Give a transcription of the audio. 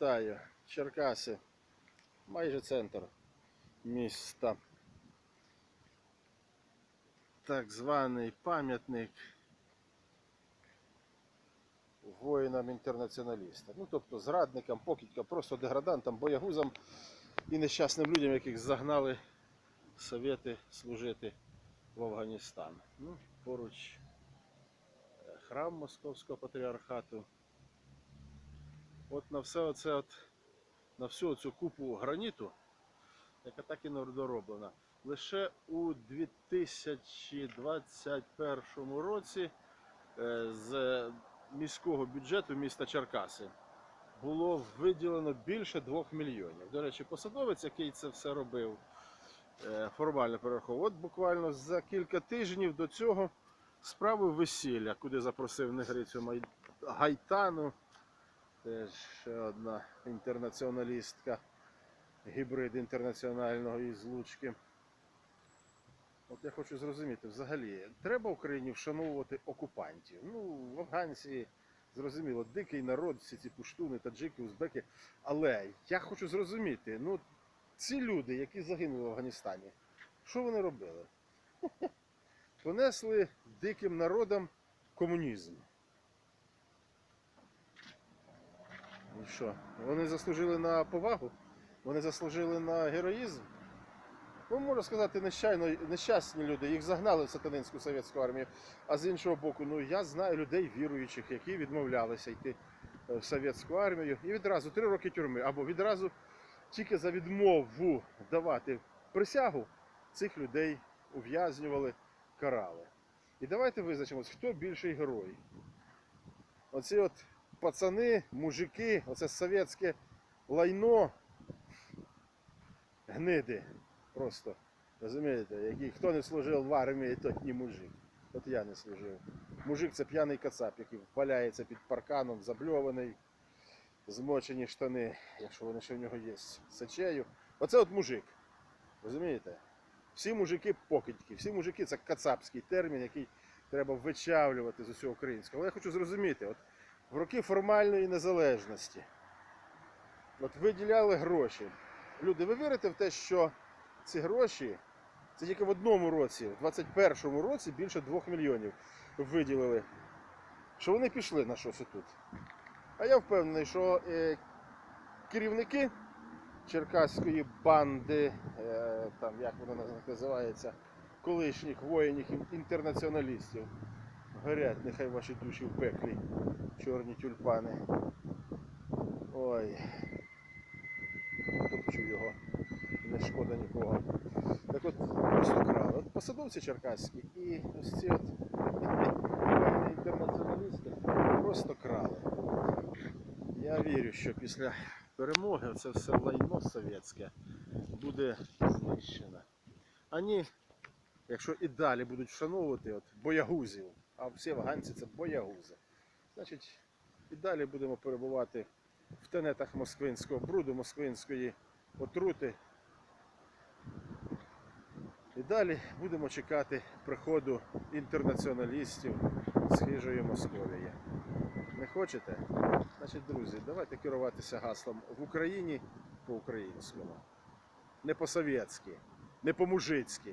Нагадаю, Черкаси, майже центр міста. Так званий пам'ятник воїнам-інтернаціоналістам. Ну, тобто зрадникам, покидькам, просто деградантам, боягузам і нещасним людям, яких загнали совєти служити в Афганістан. Ну, поруч е, храм Московського патріархату. От на все оце от, на всю цю купу граніту, яка так і не дороблена, лише у 2021 році е, з міського бюджету міста Черкаси було виділено більше 2 мільйонів. До речі, посадовець, який це все робив, е, формально перераховував. От буквально за кілька тижнів до цього справив весілля, куди запросив Негрицю Гайтану, теж ще одна інтернаціоналістка, гібрид інтернаціонального із Луцьки. От я хочу зрозуміти, взагалі, треба Україні вшановувати окупантів. Ну, в афганці, зрозуміло, дикий народ, всі ці пуштуни, таджики, узбеки. Але я хочу зрозуміти, ну, ці люди, які загинули в Афганістані, що вони робили? Понесли диким народам комунізм. Що? Вони заслужили на повагу? Вони заслужили на героїзм? Ну, можна сказати, нещайно, нещасні люди, їх загнали в сатанинську совєтську армію. А з іншого боку, ну я знаю людей віруючих, які відмовлялися йти е, в совєтську армію. І відразу три роки тюрми, або відразу тільки за відмову давати присягу цих людей ув'язнювали, карали. І давайте визначимось, хто більший герой. Оці от пацани, мужики, оце совєтське лайно, гниди. Просто. Розумієте, який хто не служив в армії, той не мужик. От я не служив. Мужик це п'яний кацап, який валяється під парканом, забльований, змочені штани, якщо вони ще в нього є, сечею. Оце от мужик. Розумієте? Всі мужики покидьки, всі мужики це кацапський термін, який треба вичавлювати з усього українського. Але я хочу зрозуміти, от в роки формальної незалежності от виділяли гроші. Люди, ви вірите в те, що ці гроші, це тільки в одному році, в 21-му році більше 2 мільйонів виділили. Що вони пішли на щось тут. А я впевнений, що е, керівники черкаської банди, е, там як вона називається, колишніх воїнів інтернаціоналістів. Горять, нехай ваші душі в пеклі, чорні тюльпани. Ой. Топчу його не шкода нікого. Так от просто крали. От посадовці черкаські і ось ці от інтернаціоналісти просто крали. Я вірю, що після перемоги це все лайно совєтське буде знищено. Ані, якщо і далі будуть вшановувати от боягузів, а всі афганці це боягузи, значить і далі будемо перебувати в тенетах москвинського бруду, москвинської отрути. І далі будемо чекати приходу інтернаціоналістів з хижої Московії. Не хочете? Значить, друзі, давайте керуватися гаслом в Україні по-українському. Не по-совєтськи, не по-мужицьки,